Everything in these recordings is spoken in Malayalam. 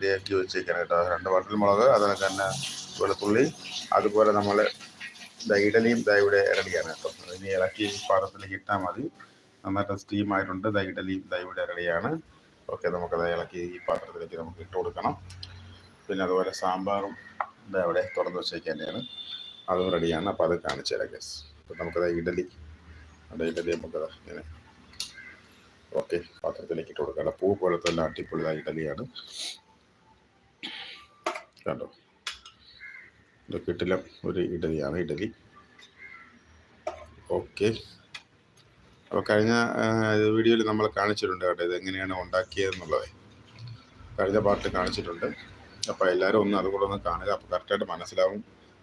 റെഡിയാക്കി വെച്ചേക്കണം കേട്ടോ. രണ്ട് വട്ടൽ മുളക് അതിനൊക്കെ തന്നെ വെളുത്തുള്ളി. അതുപോലെ നമ്മൾ ഇഡലിയും ദാ ഇവിടെ കേട്ടോ. ഇനി ഇളക്കി പാത്രത്തിലേക്ക് ഇട്ടാൽ മതി. നന്നായിട്ട് സ്റ്റീം ആയിട്ടുണ്ട്. ദാ ഇഡലിയും ദാ ഓക്കെ നമുക്കത് ഇളക്കി ഈ പാത്രത്തിലേക്ക് നമുക്ക് ഇട്ട് കൊടുക്കണം. പിന്നെ അതുപോലെ സാമ്പാറും ഇതാ തുറന്ന് വെച്ചേക്കാനാണ് അതും റെഡിയാണ്. അപ്പോൾ അത് കാണിച്ചു തരാം ഗസ് അപ്പോൾ നമുക്കത് ഇഡലി അവിടെ ഇഡലി നമുക്കത് ഇങ്ങനെ ഓക്കെ പാത്രത്തിലേക്ക് ഇട്ട് കൊടുക്കാം. പൂ പോലത്തെ അടിപൊളി ഇഡലിയാണ്. കണ്ടോ? ഇത് കിട്ടില്ല ഒരു ഇഡലിയാണ് ഇഡലി. ഓക്കെ. അപ്പോൾ കഴിഞ്ഞ വീഡിയോയിൽ നമ്മൾ കാണിച്ചിട്ടുണ്ട് കേട്ടോ ഇത് എങ്ങനെയാണ് ഉണ്ടാക്കിയതെന്നുള്ളത്. കഴിഞ്ഞ പാർട്ടിൽ കാണിച്ചിട്ടുണ്ട്. അപ്പോൾ എല്ലാവരും ഒന്ന് അതുകൂടെ ഒന്ന് കാണുക അപ്പോൾ കറക്റ്റായിട്ട് മനസ്സിലാവും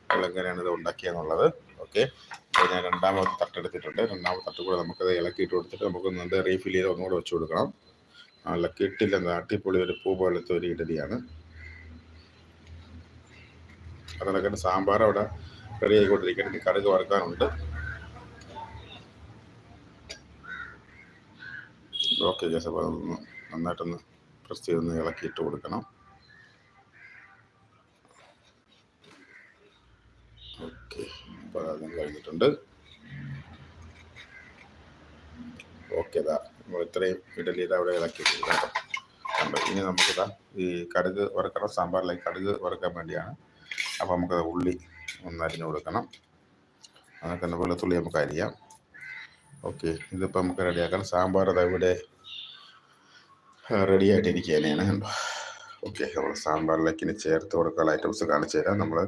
എങ്ങനെയാണ് ഇത് ഉണ്ടാക്കിയെന്നുള്ളത്. ഓക്കെ. അപ്പോൾ ഞാൻ രണ്ടാമത്തെ തട്ടെടുത്തിട്ടുണ്ട്. രണ്ടാമത്തെ തട്ട് കൂടെ നമുക്കത് ഇളക്കിയിട്ട് കൊടുത്തിട്ട് നമുക്ക് നല്ല റീഫിൽ ചെയ്ത് ഒന്നുകൂടെ വെച്ച് കൊടുക്കണം. നല്ല കിട്ടില്ല അടിപൊളി ഒരു പൂ പോലത്തെ ഒരു ഇഡലിയാണ്. അതിനൊക്കെ സാമ്പാർ അവിടെ റെഡി ആയിക്കൊണ്ടിരിക്കണം കടുക് വറുക്കാനുണ്ട്. ഓക്കെ ജസ് അപ്പോൾ അതൊന്ന് നന്നായിട്ടൊന്ന് പ്രസ് ചെയ്തൊന്ന് ഇളക്കിയിട്ട് കൊടുക്കണം. ഓക്കെ അപ്പോൾ അതും കഴിഞ്ഞിട്ടുണ്ട്. ഓക്കെ ഇതാ. നമ്മൾ ഇത്രയും ഇഡലി ഇതാ അവിടെ ഇളക്കി കേട്ടോ. ഇനി നമുക്കിതാ ഈ കടുക് വറുക്കണം. സാമ്പാറിലേക്ക് കടുക് വറുക്കാൻ വേണ്ടിയാണ് അപ്പോൾ നമുക്കത് ഉള്ളി ഒന്ന് അരിഞ്ഞു കൊടുക്കണം. അതൊക്കെ തന്നെ വെളുത്തുള്ളി നമുക്ക് അരിയാം. ഓക്കെ ഇതിപ്പോൾ നമുക്ക് റെഡിയാക്കണം സാമ്പാർ അത് ഇവിടെ റെഡി ആയിട്ടിരിക്കുകയാണ് കണ്ടോ ഓക്കെ നമ്മൾ സാമ്പാറിലേക്ക് ഇനി ചേർത്ത് കൊടുക്കാനുള്ള ഐറ്റംസ് കാണിച്ചു തരാം. നമ്മൾ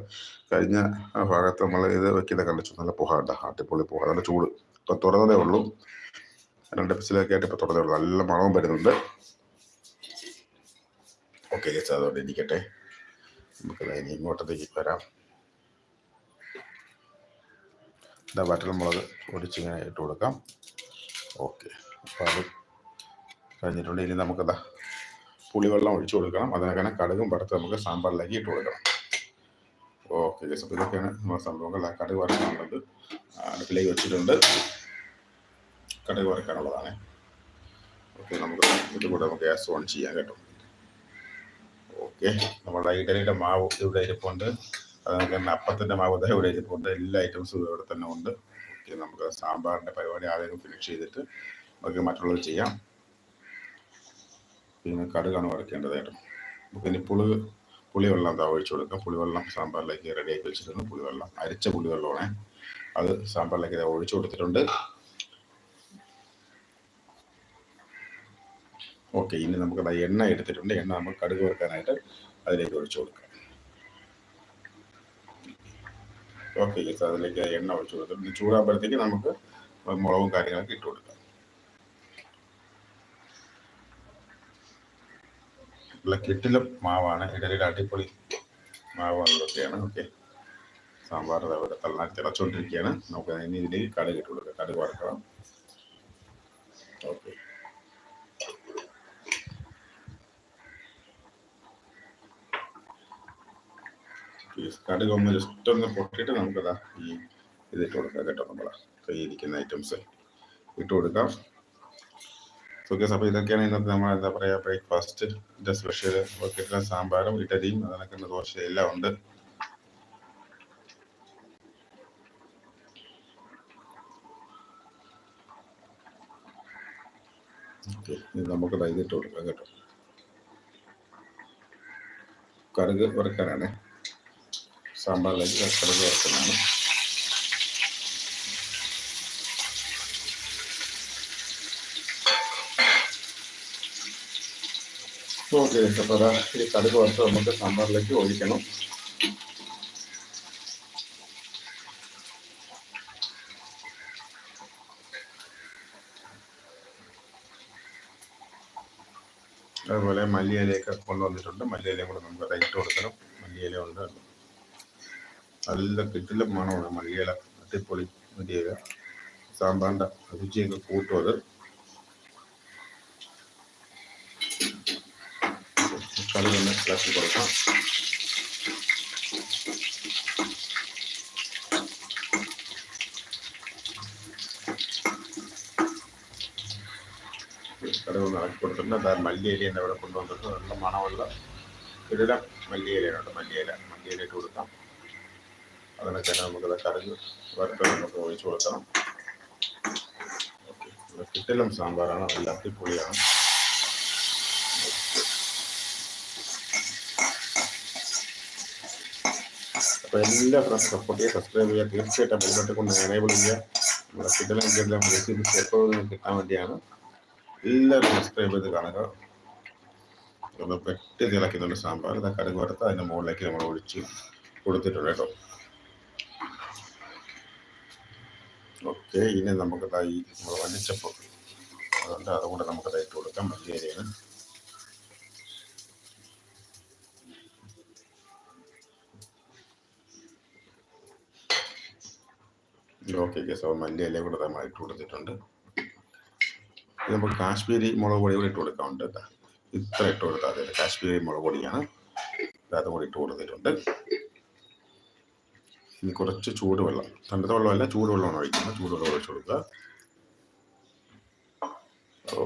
കഴിഞ്ഞ ഭാഗത്ത് നമ്മൾ ഇത് വെക്കുന്ന കണ്ടിച്ചു നല്ല പുഹ ഉണ്ട് അടിപൊളി പുഹ നല്ല ചൂട്. ഇപ്പം തുറന്നതേ ഉള്ളൂ. രണ്ട് പിസിലൊക്കെ ആയിട്ട് ഇപ്പോൾ തുറന്നതേ ഉള്ളൂ. നല്ല മണവും വരുന്നുണ്ട്. ഓക്കെ അതുകൊണ്ട് ഇരിക്കട്ടെ. നമുക്ക് ഇനി ഇങ്ങോട്ടത്തേക്ക് വരാം. ഇതാ വറ്റൽമുളക് പൊടിച്ചിങ്ങനെ ഇട്ട് കൊടുക്കാം. ഓക്കെ. അപ്പോൾ അത് കഴിഞ്ഞിട്ടുണ്ട്. ഇനി നമുക്കതാ പുളിവെള്ളം ഒഴിച്ചു കൊടുക്കണം. അതിനൊക്കെ കടുകും വറുത്ത് നമുക്ക് സാമ്പാറിലേക്ക് ഇട്ട് കൊടുക്കണം. ഓക്കെ ഗസ് അപ്പോൾ ഇതൊക്കെയാണ് നമ്മുടെ സംഭവങ്ങൾ. ആ കടുക് വറുക്കാനുള്ളത് അടുപ്പിലേക്ക് വെച്ചിട്ടുണ്ട്. കടുക് വറുക്കാനുള്ളതാണ്. ഓക്കെ നമുക്ക് ഇത് കൂടെ നമുക്ക് ഗ്യാസ് ഓൺ ചെയ്യാം കേട്ടോ. ഓക്കെ. നമ്മുടെ ഇഡലിയുടെ മാവ് ഇവിടെ ഇരിപ്പുണ്ട്. അതുപോലെ തന്നെ അപ്പത്തിന്റെ മാവ് ദാ ഇവിടെ ഇരിപ്പുണ്ട്. എല്ലാ ഐറ്റംസും ഇവിടെ തന്നെ ഉണ്ട്. ഓക്കെ നമുക്ക് സാമ്പാറിന്റെ പരിപാടി ആദ്യം ഫിനിഷ് ചെയ്തിട്ട് നമുക്ക് മറ്റുള്ളത് ചെയ്യാം. പിന്നെ കടുകാണ് വറക്കേണ്ടത് നമുക്ക് ഇനി പുളി പുളിവെള്ളം എന്താ ഒഴിച്ചു കൊടുക്കാം. പുളിവെള്ളം സാമ്പാറിലേക്ക് റെഡിയാക്കി വെച്ചിട്ടുണ്ട്. പുളിവെള്ളം അരിച്ച പുളിവെള്ളമാണ്. അത് സാമ്പാറിലേക്ക് ഒഴിച്ചു കൊടുത്തിട്ടുണ്ട്. ഓക്കെ ഇനി നമുക്ക് അത് എണ്ണ എടുത്തിട്ടുണ്ട്. എണ്ണ നമുക്ക് കടുക് വറുക്കാനായിട്ട് അതിലേക്ക് ഒഴിച്ചു കൊടുക്കാം. ഓക്കെ ജസ്റ്റ് അതിലേക്ക് എണ്ണ ഒഴിച്ചു ഇത് ചൂടാകുമ്പോഴത്തേക്ക് നമുക്ക് മുളകും കാര്യങ്ങളൊക്കെ ഇട്ട് കൊടുക്കാം. ഉള്ള കിട്ടിലും മാവാണ്. ഇഡലിയുടെ അടിപൊളി മാവാണ് ഓക്കെ. സാമ്പാർ അതേപോലെ തള്ളാൻ തിളച്ചുകൊണ്ടിരിക്കുകയാണ് നമുക്ക് ഇനി ഇതിലേക്ക് കടുക് ഇട്ട് കൊടുക്കാം. കടുക് വറക്കണം. ഓക്കെ. കടുക് ഒന്ന് ജസ്റ്റ് ഒന്ന് പൊട്ടിയിട്ട് നമുക്കതാ ഈ ഇതിട്ട് കൊടുക്കാം കേട്ടോ നമ്മളെ കയ്യിരിക്കുന്ന ഐറ്റംസ് ഇട്ട് കൊടുക്കാം. ഓക്കെ അപ്പോൾ ഇതൊക്കെയാണ് ഇന്നത്തെ നമ്മൾ എന്താ പറയുക ബ്രേക്ക്ഫാസ്റ്റ് സ്പെഷ്യൽ കിട്ടുന്ന സാമ്പാറും ഇഡലിയും അതിനൊക്കെ ദോശ എല്ലാം ഉണ്ട്. നമുക്ക് ദാ ഇതിട്ട് കൊടുക്കാം കേട്ടോ. കറുക് വറുക്കാനാണ്. സാമ്പാറിലേക്ക് കടുക് ചേർക്കുന്നതാണ് ഓക്കെ അപ്പോൾ ഈ കടുക് വറുത്ത് നമുക്ക് സാമ്പാറിലേക്ക് ഒഴിക്കണം. അതുപോലെ മല്ലിയിലയൊക്കെ കൊണ്ടുവന്നിട്ടുണ്ട്. മല്ലിയിലയും കൂടെ നമുക്ക് റൈറ്റ് കൊടുക്കണം. മല്ലിയില ഉണ്ട്. നല്ല കിട്ടില്ല മണമാണ് മല്ലിയില. അടിപൊളി മല്ലിയില. സാമ്പാറിന്റെ രുചിയൊക്കെ കൂട്ടും അത്. കളി തന്നെ ഇളക്കി കൊടുക്കാം. കടുക് ഒന്ന് ഇളക്കി കൊണ്ടുവന്നിട്ട് നല്ല മണമുള്ള ഇടം മല്ലിയിലുണ്ട് മല്ലിയില മല്ലിയില ഇട്ട് കൊടുക്കാം. അതിനൊക്കെ നമുക്കത് കടുക് വറുത്ത് നമുക്ക് ഒഴിച്ചു കൊടുക്കണം. ഓക്കെ. കിട്ടലും സാമ്പാറാണ്. നല്ല അടിപൊളിയാണ്. അപ്പോൾ എല്ലാ ഫ്രണ്ട്സ് സപ്പോർട്ട് ചെയ്യുക സബ്സ്ക്രൈബ് ചെയ്യുക. തീർച്ചയായിട്ടും ബെൽബട്ടൺ കൊണ്ട് എനേബിൾ ചെയ്യുക. നമ്മുടെ കിട്ടലും കിട്ടലും റെസിപ്പീസ് എപ്പോഴും കിട്ടാൻ വേണ്ടിയാണ്. എല്ലാവരും സബ്സ്ക്രൈബ് ചെയ്ത് കാണുക. ഒന്ന് പെട്ടി തിളക്കുന്നുണ്ട് സാമ്പാർ. ഇതാ കടുക് വറുത്ത് അതിന്റെ മുകളിലേക്ക് നമ്മൾ ഒഴിച്ച് കൊടുത്തിട്ടുണ്ട് കേട്ടോ. ഓക്കെ ഇനി നമുക്ക് ഈ വലിച്ചപ്പോൾ അതുകൊണ്ട് അതുകൊണ്ട് നമുക്ക് ഇട്ട് കൊടുക്കാം. മല്ലിയരിയാണ് ഓക്കെ കേസ് അപ്പോൾ മല്ലിയില കൂടെ നമ്മൾ ഇട്ട് കൊടുത്തിട്ടുണ്ട്. നമുക്ക് കാശ്മീരി മുളക് പൊടി കൂടി ഇട്ട് കൊടുക്കാറുണ്ട് കേട്ടോ. ഇത്ര ഇട്ട് കൊടുത്താൽ കാശ്മീരി മുളക് പൊടിയാണ്. അതും കൂടി ഇട്ട് കൊടുത്തിട്ടുണ്ട്. ഇനി കുറച്ച് ചൂടുവെള്ളം. തണുത്ത വെള്ളമല്ല ചൂടുവെള്ളമാണ് ഒഴിക്കുന്നത്. ചൂടുവെള്ളം ഒഴിച്ചു കൊടുക്കുക.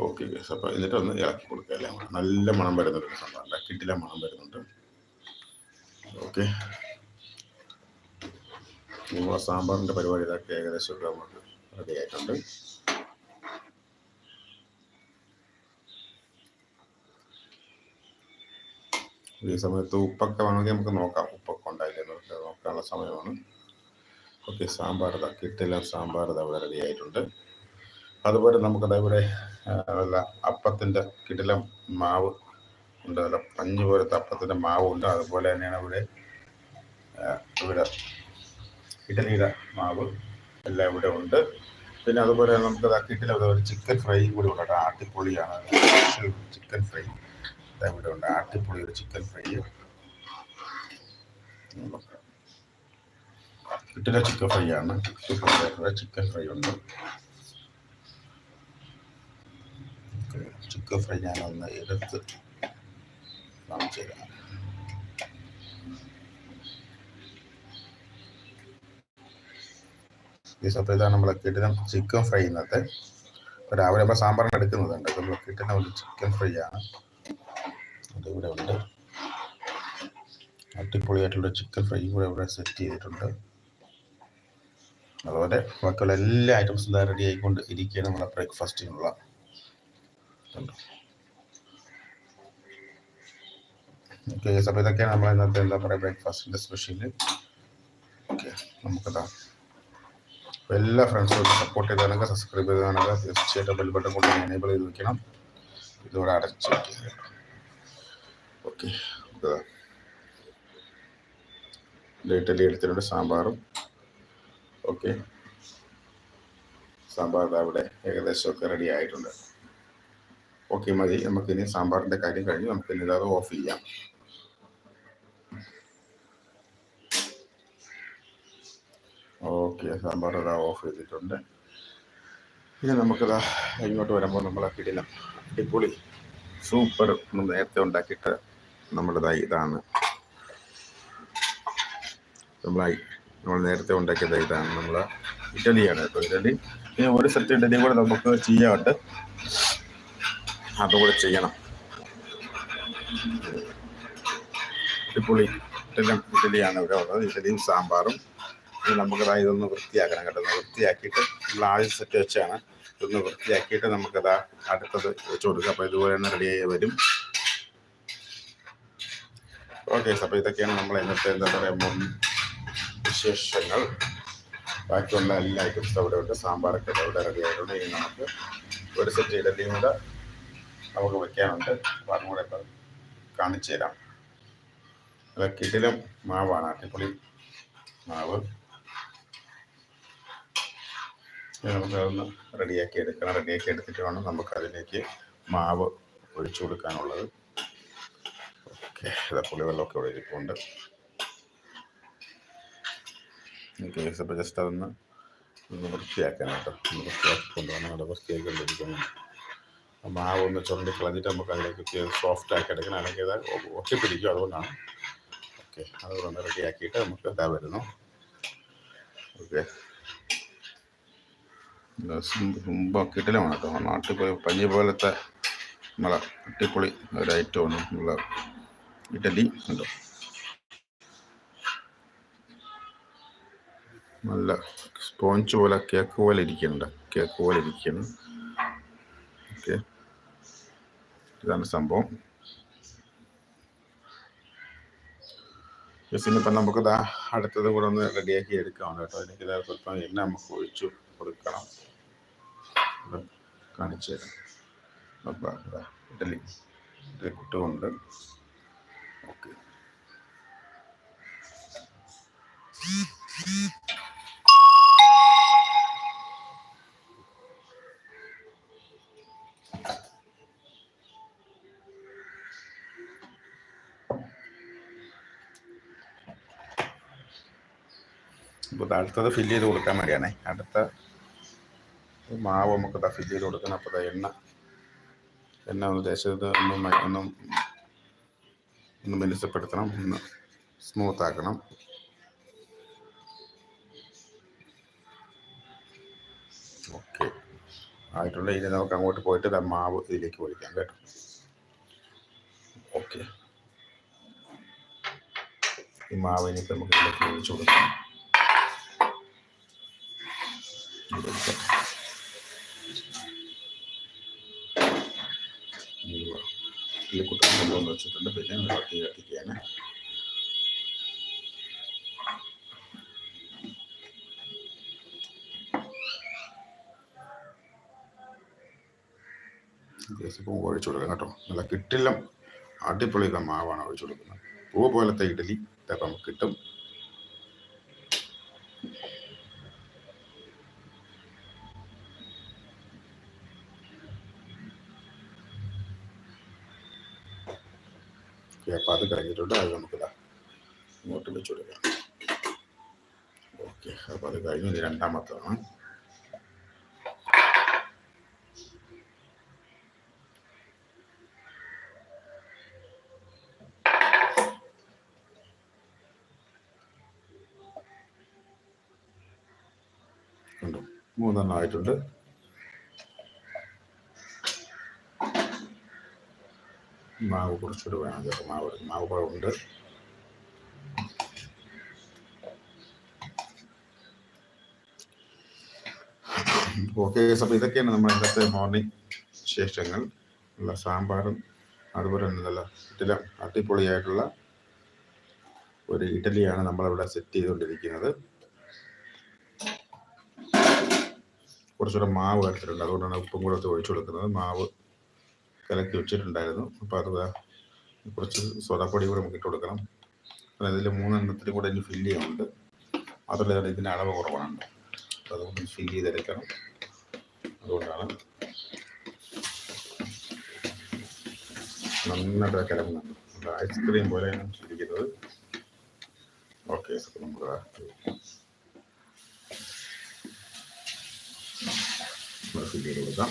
ഓക്കെ ഗസ് അപ്പോൾ എന്നിട്ട് ഒന്ന് ഇളക്കി കൊടുക്കുക അല്ലേ? നല്ല മണം വരുന്നുണ്ട് സംഭവം കിട്ടില്ല മണം വരുന്നുണ്ട്. ഓക്കെ നമ്മളെ സാമ്പാറിന്റെ പരിപാടി ഇതൊക്കെ ഏകദേശം നമുക്ക് റെഡി ആയിട്ടുണ്ട്. ഈ സമയത്ത് ഉപ്പൊക്കെ വേണമെങ്കിൽ നമുക്ക് നോക്കാം. ഉപ്പൊക്കെ ഉണ്ടായില്ലെന്ന് നോക്കാനുള്ള സമയമാണ്. ഓക്കെ സാമ്പാർ ഇതാ കിട്ടില്ല സാമ്പാർ ഇതാ ഇവിടെ റെഡി ആയിട്ടുണ്ട്. അതുപോലെ നമുക്ക് ഇവിടെ നല്ല അപ്പത്തിന്റെ കിടിലം മാവ് ഉണ്ട്. അല്ല പഞ്ഞ് പോലത്തെ അപ്പത്തിന്റെ മാവ് ഉണ്ട്. അതുപോലെ തന്നെയാണ് ഇവിടെ ഇവിടെ ഇഡലിയുടെ മാവ് എല്ലാം ഇവിടെ ഉണ്ട്. പിന്നെ അതുപോലെ നമുക്ക് കിട്ടില്ല ഒരു ചിക്കൻ ഫ്രൈ കൂടി ഉണ്ട് കേട്ടോ. ആട്ടിപ്പൊളിയാണ്. ചിക്കൻ ഫ്രൈ ഇവിടെ ഉണ്ട്. ആട്ടിപ്പൊളി ഒരു ചിക്കൻ ഫ്രൈ കിട്ടില്ല ചിക്കൻ ഫ്രൈ ആണ്. ചിക്കൻ ഫ്രൈ ഉണ്ട്. ചിക്കൻ ഫ്രൈ ഞാനൊന്ന് എടുത്ത് കാണിച്ചു തരാം. അപ്പോൾ ഇതാണ് നമ്മളെ ചിക്കൻ ഫ്രൈ ഇന്നത്തെ. രാവിലെ നമ്മൾ സാമ്പാറിന് എടുക്കുന്നതുണ്ട്. നമ്മൾ കിട്ടുന്ന ഒരു ചിക്കൻ ഫ്രൈ ആണ്. ഇവിടെ ഉണ്ട്. അടിപൊളിയായിട്ടുള്ള ചിക്കൻ ഫ്രൈ കൂടെ ഇവിടെ സെറ്റ് ചെയ്തിട്ടുണ്ട്. അതുപോലെ ബാക്കിയുള്ള എല്ലാ ഐറ്റംസും ഇതാ റെഡി ആയിക്കൊണ്ട് ഇരിക്കുകയാണ് നമ്മുടെ ബ്രേക്ക്ഫാസ്റ്റിനുള്ള ഓക്കെ അപ്പോൾ ഇതൊക്കെയാണ് നമ്മൾ ഇന്നത്തെ എന്താ പറയുക ബ്രേക്ക്ഫാസ്റ്റിന്റെ സ്പെഷ്യൽ ഓക്കെ നമുക്കതാ. എല്ലാ ഫ്രണ്ട്സും സപ്പോർട്ട് ചെയ്താണെങ്കിൽ സബ്സ്ക്രൈബ് ചെയ്താണെങ്കിൽ തീർച്ചയായിട്ടും ബെൽ ബട്ടൺ കൊണ്ട് എനേബിൾ ചെയ്ത് വെക്കണം. ഇതോടെ അടച്ച് ഓക്കെ ഇഡലി എടുത്തിട്ടുണ്ട് സാമ്പാറും. ഓക്കെ. സാമ്പാർ അവിടെ ഏകദേശമൊക്കെ റെഡി ആയിട്ടുണ്ട്. ഓക്കെ മതി. നമുക്കിനി സാമ്പാറിന്റെ കാര്യം കഴിഞ്ഞ് നമുക്ക് ഇനി അത് ഓഫ് ചെയ്യാം. ഓക്കെ സാമ്പാർ അതാ ഓഫ് ചെയ്തിട്ടുണ്ട്. ഇനി നമുക്കതാ ഇങ്ങോട്ട് വരുമ്പോൾ നമ്മളെ കിടിലം. അടിപൊളി സൂപ്പർ നേരത്തെ ഉണ്ടാക്കിയിട്ട് നമ്മളിതായി ഇതാണ്. നമ്മളായി നമ്മൾ നേരത്തെ ഉണ്ടാക്കിയത് ഇതാണ് നമ്മൾ ഇറ്റലിയാണ് കേട്ടോ ഇഡലി ഇനി ഒരു സെറ്റ് ഇഡലി കൂടെ നമുക്ക് ചെയ്യാണ്ട് അതുകൂടെ ചെയ്യണം. അടിപൊളി ഇഡലി ഇഡലിയാണ് ഇവിടെ ഉള്ളത്. ഇഡലിയും സാമ്പാറും. ഇനി നമുക്കതാ ഇതൊന്ന് വൃത്തിയാക്കണം കേട്ടോ. വൃത്തിയാക്കിയിട്ട് നമ്മൾ ആദ്യം സെറ്റ് വെച്ചാണ്. ഇതൊന്ന് വൃത്തിയാക്കിയിട്ട് നമുക്കതാ അടുത്തത് വെച്ച് കൊടുക്കുക അപ്പോൾ ഇതുപോലെ തന്നെ റെഡിയായി വരും. ഓക്കെ അപ്പോൾ ഇതൊക്കെയാണ് നമ്മൾ ഇന്നത്തെ എന്താ പറയുക വിശേഷങ്ങൾ. ബാക്കിയുള്ള എല്ലാ ഐറ്റംസും അവിടെ ഉണ്ട്. സാമ്പാറൊക്കെ അവിടെ റെഡി ആയിട്ടുണ്ട്. ഇനി നമുക്ക് ഒരു സെറ്റ് ഇഡലിയും കൂടെ നമുക്ക് വയ്ക്കാനുണ്ട് അപ്പോൾ അതും കൂടെ ഇപ്പം കാണിച്ചു തരാം. അത് മാവാണ്. അടിപൊളി മാവ്. നമുക്കതൊന്ന് റെഡിയാക്കി എടുക്കണം. റെഡിയാക്കി എടുത്തിട്ട് വേണം നമുക്ക് അതിലേക്ക് മാവ് ഒഴിച്ചു കൊടുക്കാനുള്ളത്. ഓക്കെ പുളിവെള്ളമൊക്കെ ഇവിടെ ഇരിപ്പുണ്ട്. ഓക്കെ അപ്പോൾ ജസ്റ്റ് അതൊന്ന് ഒന്ന് വൃത്തിയാക്കാനായിട്ട് ഒന്ന് വൃത്തിയാക്കി കൊണ്ടുവന്ന് കൊണ്ടിരിക്കുന്നു മാവ് ഒന്ന് ചുരണ്ടി കളഞ്ഞിട്ട് നമുക്ക് അതിലേക്ക് സോഫ്റ്റ് ആക്കി എടുക്കണം. അല്ലെങ്കിൽ അത് ഒട്ടി പിടിക്കും. അതുകൊണ്ടാണ്. ഓക്കെ. അതുകൊണ്ട് റെഡിയാക്കിയിട്ട് നമുക്ക് ഇതാ വരുന്നു. ഓക്കെ. കിട്ടിലാണ് കേട്ടോ. നാട്ടിൽ പോയി പഞ്ഞി പോലത്തെ നമ്മളെ അട്ടിപ്പൊളി ഒരു ഐറ്റമാണ് നമ്മളെ ഇഡലി ഉണ്ടോ? നല്ല സ്പോഞ്ച് പോലെ കേക്ക് പോലെ ഇരിക്കുന്നുണ്ട്. കേക്ക് പോലെ ഇരിക്കുന്നു. ഓക്കെ ഇതാണ് സംഭവം. ഇനിയിപ്പം നമുക്ക് ദാ അടുത്തത് കൂടെ ഒന്ന് റെഡിയാക്കി എടുക്കാം കേട്ടോ. എനിക്ക് ഇതാ സ്വല്പം എണ്ണ നമുക്ക് ഒഴിച്ചു കൊടുക്കണം. ഇത് കാണിച്ചു തരാം. അപ്പം ഇതാ ഇഡലി കുട്ടുകൊണ്ട് ഓക്കെ അപ്പോൾ ഇത് അടുത്തത് ഫില്ല് ചെയ്ത് കൊടുക്കാൻ വേണ്ടിയാണേ. അടുത്ത മാവ് നമുക്ക് ഇതാ ഫില്ല് ചെയ്ത് കൊടുക്കണം. അപ്പോൾ എണ്ണ. എണ്ണ ഒന്ന് ദേശത്ത് ഒന്ന് ഒന്ന് ഒന്ന് മിനുസപ്പെടുത്തണം ഒന്ന് സ്മൂത്ത് ആക്കണം. ഓക്കെ ആയിട്ടുള്ള ഇനി നമുക്ക് അങ്ങോട്ട് പോയിട്ട് ഇതാ മാവ് ഇതിലേക്ക് ഒഴിക്കാം കേട്ടോ. ഓക്കെ ഈ മാവ് ഇനിയിപ്പോൾ നമുക്ക് ഇതിലേക്ക് ഒഴിച്ചു കൊടുക്കാം. വെച്ചിട്ടുണ്ട് പിന്നെ ഒരു കത്തിക്കുകയാണ് കത്തിക്കാന് ഒഴിച്ചു കൊടുക്കാം കേട്ടോ നല്ല കിട്ടില്ല അടിപൊളി മാവാണ് ഒഴിച്ചു കൊടുക്കുന്നത് പൂ പോലത്തെ ഇഡലി ഇതൊക്കെ നമുക്ക് കിട്ടും. ഓക്കെ അപ്പോൾ അത് കഴിഞ്ഞിട്ടുണ്ട്. അത് നമുക്കിതാ ഇങ്ങോട്ട് വെച്ച് കൊടുക്കാം. ഓക്കെ അപ്പോൾ അത് കഴിഞ്ഞു രണ്ടാമത്തതാണ് മൂന്നെണ്ണം ആയിട്ടുണ്ട്. മാവ് കുറച്ചുകൂടി വേണം. കേട്ടോ മാവ് മാവ് പഴമുണ്ട്. ഓക്കെ അപ്പോൾ ഇതൊക്കെയാണ് നമ്മുടെ ഇന്നത്തെ മോർണിംഗ് വിശേഷങ്ങൾ. നല്ല സാമ്പാറും അതുപോലെ തന്നെ നല്ല ഇഡല അടിപൊളിയായിട്ടുള്ള ഒരു ഇഡലിയാണ് നമ്മളിവിടെ സെറ്റ് ചെയ്തുകൊണ്ടിരിക്കുന്നത്. കുറച്ചുകൂടെ മാവ് എടുത്തിട്ടുണ്ട്. അതുകൊണ്ടാണ് ഉപ്പും കൂടെ ഒഴിച്ചു കൊടുക്കുന്നത്. മാവ് കലക്കി വെച്ചിട്ടുണ്ടായിരുന്നു. അപ്പോൾ അത് കുറച്ച് സോഡാപ്പൊടി കൂടെ നമുക്ക് ഇട്ട് കൊടുക്കണം. അതായത് ഇതിൽ മൂന്നെണ്ണത്തിൽ കൂടെ ഇനി ഫില്ല് ചെയ്യാനുണ്ട്. മാത്രമല്ല ഇതിന്റെ അളവ് കുറവാണ്. അപ്പോൾ അതുകൊണ്ട് ഫില്ല് ചെയ്തെടുക്കണം. അതുകൊണ്ടാണ് നന്നായിട്ട് കിടങ്ങുന്നുണ്ട് നമ്മുടെ ഐസ്ക്രീം പോലെയാണ് ഇരിക്കുന്നത്. ഓക്കെ നമുക്ക് ഫില്ല് ചെയ്ത് കൊടുക്കാം.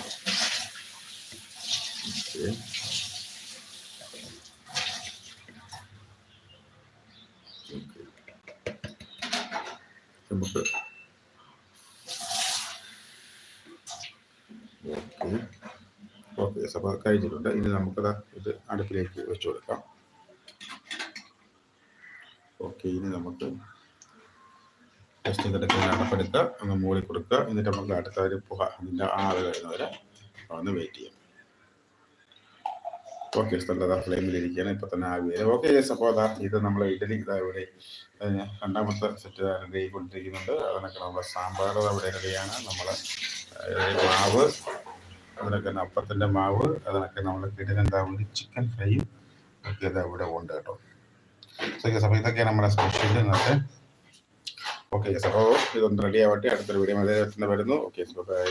നമുക്ക് ഓക്കെ അപ്പോൾ കഴിഞ്ഞിട്ടുണ്ട് ഇനി നമുക്കത് ഇത് അടുപ്പിലേക്ക് വെച്ചു കൊടുക്കാം ഓക്കെ ഇനി നമുക്ക് ജസ്റ്റ് കിടക്കുന്ന അടപ്പെടുക്കുക ഒന്ന് മൂടി കൊടുക്കുക. എന്നിട്ട് നമുക്ക് അടുത്ത ഒരു പുക. അതിന്റെ ആറ് കഴിയുന്നവരെ ഒന്ന് വെയിറ്റ് ചെയ്യാം. ഓക്കെ സ്ഥലത്ത് ഫ്ലെയിമിലിരിക്കുകയാണ് ഇപ്പൊ തന്നെ വരും ഓക്കെ അപ്പോൾ അതാ ഇത് നമ്മൾ ഇഡലി ഇതാ ഇവിടെ രണ്ടാമത്തെ സെറ്റ് റെഡി കൊണ്ടിരിക്കുന്നുണ്ട് അതിനൊക്കെ നമ്മുടെ സാമ്പാർ അവിടെ റെഡിയാണ് നമ്മൾ മാവ് അതിനൊക്കെ അപ്പത്തിന്റെ മാവ് അതിനൊക്കെ നമ്മൾ കിട്ടുന്ന വേണ്ടി ചിക്കൻ ഫ്രൈയും ഒക്കെ ഇത് ഇവിടെ ഉണ്ട് കേട്ടോ. ഓക്കെ അപ്പോൾ ഇതൊക്കെയാണ് നമ്മുടെ സ്പെഷ്യൽ ഇന്നത്തെ. ഓക്കെ അപ്പോൾ ഇതൊന്ന് റെഡി ആവട്ടെ. അടുത്തൊരു വീഡിയോ മതി. വരുന്നു. Okay bye